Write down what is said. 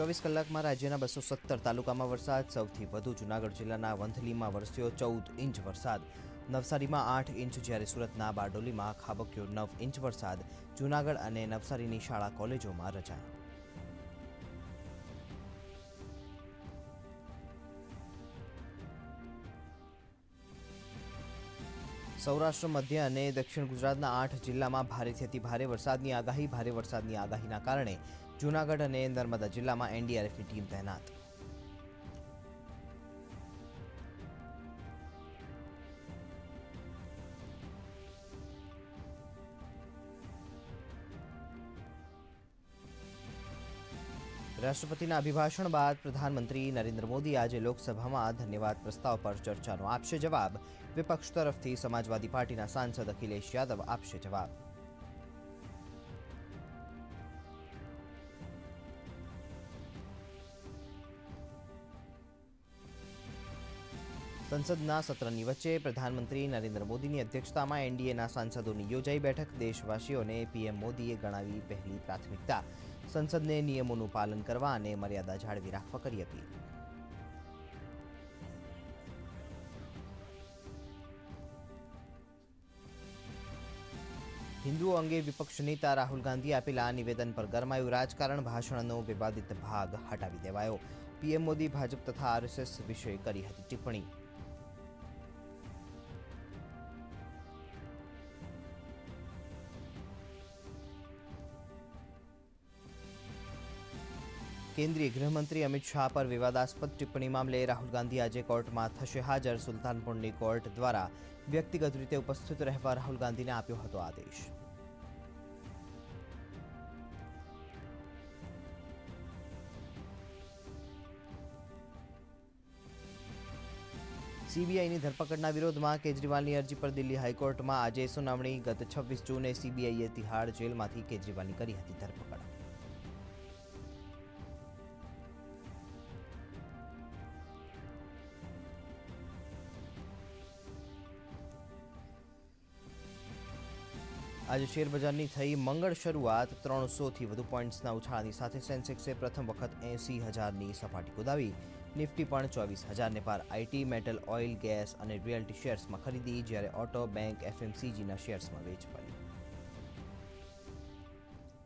ચોવીસ કલાકમાં રાજ્યના બસો સત્તર તાલુકામાં વરસાદ, સૌથી વધુ જૂનાગઢ જિલ્લાના વંથલીમાં વરસ્યો ચૌદ ઇંચ વરસાદ. નવસારીમાં આઠ ઇંચ જ્યારે સુરતના બારડોલીમાં ખાબક્યો નવ ઇંચ વરસાદ. જૂનાગઢ અને નવસારીની શાળા કોલેજોમાં રજા સૌરાષ્ટ્ર, મધ્ય અને દક્ષિણ ગુજરાતના આઠ જિલ્લામાં ભારેથી અતિ ભારે વરસાદની આગાહી. ભારે વરસાદની આગાહીના કારણે જૂનાગઢ અને નર્મદા જિલ્લામાં એનડીઆરએફની ટીમ તૈનાત. રાષ્ટ્રપતિના અભિભાષણ બાદ પ્રધાનમંત્રી નરેન્દ્ર મોદી આજે લોકસભામાં ધન્યવાદ પ્રસ્તાવ પર ચર્ચાનો આપશે જવાબ. વિપક્ષ તરફથી સમાજવાદી પાર્ટીના સાંસદ અખિલેશ યાદવ આપશે જવાબ. સંસદના સત્રની વચ્ચે પ્રધાનમંત્રી નરેન્દ્ર મોદીની અધ્યક્ષતામાં એનડીએના સાંસદોની યોજાઈ બેઠક. દેશવાસીઓને પીએમ મોદીએ ગણાવી પહેલી પ્રાથમિકતા. સંસદને નિયમોનું પાલન કરવા અને મર્યાદા જાળવી રાખવા કરી અપીલ હિન્દુઓ અંગે વિપક્ષ નેતા રાહુલ ગાંધીએ આપેલા નિવેદન પર ગરમાયું રાજકારણ ભાષણનો વિવાદિત ભાગ હટાવી દેવાયો. પીએમ મોદી ભાજપ તથા આરએસએસ વિશે કરી હતી ટિપ્પણી. કેન્દ્રીય ગૃહમંત્રી અમિત શાહ પર વિવાદાસ્પદ ટિપ્પણી મામલે રાહુલ ગાંધી આજે કોર્ટમાં થશે હાજર. સુલતાનપુરની કોર્ટ દ્વારા વ્યક્તિગત રીતે ઉપસ્થિત રહેવા રાહુલ ગાંધીને આપ્યો હતો આદેશ. સીબીઆઈની ધરપકડના વિરોધમાં કેજરીવાલની અરજી પર દિલ્હી હાઈકોર્ટમાં આજે સુનાવણી ગત છવ્વીસ જૂને સીબીઆઈએ તિહાડ જેલમાંથી કેજરીવાલની કરી હતી ધરપકડ. આજે શેરબજારની થઈ મંગળ શરૂઆત, ત્રણસોથી વધુ પોઈન્ટ્સના ઉછાળાની સાથે સેન્સેક્સે પ્રથમ વખત એંસી હજારની સપાટી કુદાવી. નિફ્ટી પણ ચોવીસ હજારને પાર. આઈટી, મેટલ, ઓઇલ, ગેસ અને રિયલ્ટી શેર્સમાં ખરીદી, જ્યારે ઓટો, બેંક, એફએમસીજીના શેર્સમાં વેચવાલી